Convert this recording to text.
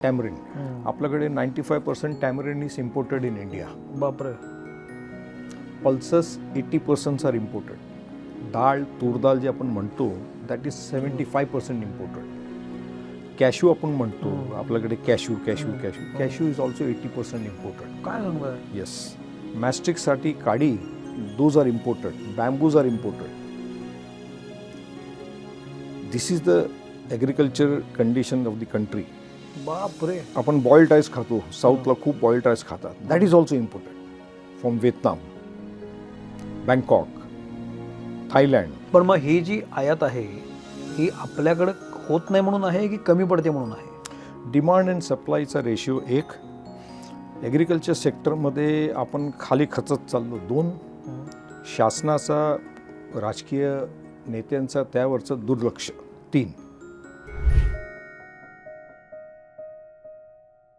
Tamarind आपल्याकडे ninety five percent tamarind is imported in India बापरे. Pulses eighty percents are imported डाळ तूर डाळ जे आपण म्हणतो that is seventy five percent imported cashew आपण म्हणतो आपल्याकडे cashew cashew cashew cashew is also eighty percent imported काय येस मॅस्टिकसाठी काडी those are imported bamboos are imported this is the agriculture condition of the country बापरे. आपण boiled rice खातो. साऊथला खूप बॉइल्ड राईस खातात. That is also important from Vietnam Bangkok Thailand पण मग ही जी आयात आहे ही आपल्याकडे होत नाही म्हणून आहे की कमी पडते म्हणून आहे? डिमांड अँड सप्लायचा रेशिओ एक. ॲग्रिकल्चर सेक्टरमध्ये आपण खाली खचत चाललो. दोन शासनाचा राजकीय नेत्यांचा त्यावरचं दुर्लक्ष. तीन